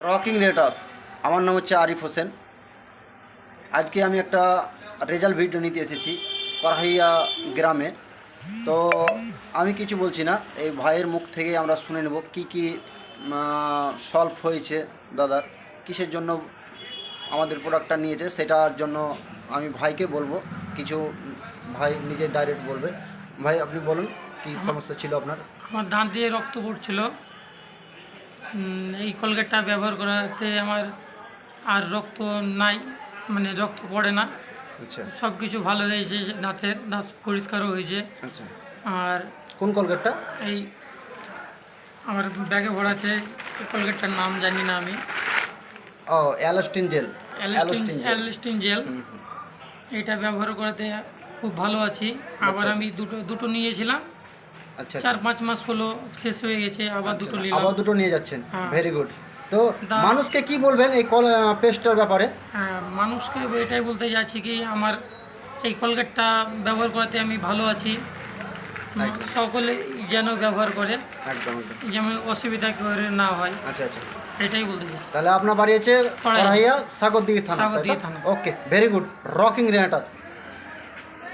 Rocking রেটাস আমার নাম হচ্ছে আরিফ হোসেন। আজকে আমি একটা রেজাল্ট ভিডিও নিতে এসেছি করহাইয়া গ্রামে। তো আমি কিছু বলছি না এই ভাইয়ের মুখ থেকে আমরা শুনে নেব কি কি সলভ হয়েছে দাদার কিসের জন্য আমাদের প্রোডাক্টটা নিয়েছে সেটার জন্য আমি ভাইকে বলব। কিছু ভাই নিজে ডাইরেক্ট বলবে। ভাই আপনি বলুন কি সমস্যা ছিল আপনার? আমার দাঁত দিয়ে রক্ত পড়ছিল। এই কলগেটটা ব্যবহার করাতে আমার আর রক্ত নাই মানে রক্ত পড়ে না। আচ্ছা। সব কিছু ভালো হয়েছে দাঁতের দাঁত পরিষ্কারও হয়েছে। আচ্ছা। আর কোন কলগেটটা এই আমার ব্যাগে ভরা আছে কলগেটটার নাম জানি না আমি। ও অ্যালোস্টিন জেল। অ্যালিস্টিন অ্যালিস্টিন জেল। এটা ব্যবহার করাতে খুব ভালো আছি। আবার আচ্ছা। আমি দুটো দুটো নিয়েছিলাম। আচ্ছা চার আচ্ছা। পাঁচ মাস হলো শেষ হয়ে গেছে আবার দুটো নিলাম। আবার দুটো নিয়ে যাচ্ছেন। হ্যাঁ। ভেরি গুড তো মানুষকে কি বলবেন এই কল পেস্টের ব্যাপারে? হ্যাঁ, মানুষকে এটাই বলতে যাচ্ছি কি আমার এই কলগেটটা ব্যবহার করাতে আমি ভালো আছি। সকলে যেন ব্যবহার করে একদম যেমন অসুবিধা করে না হয়। আচ্ছা আচ্ছা। এটাই বলতে চাচ্ছি তাহলে আপনার বাড়ি। কড়াইয়া সাগরদিঘি থানা। Okay very good rocking রেনাটাস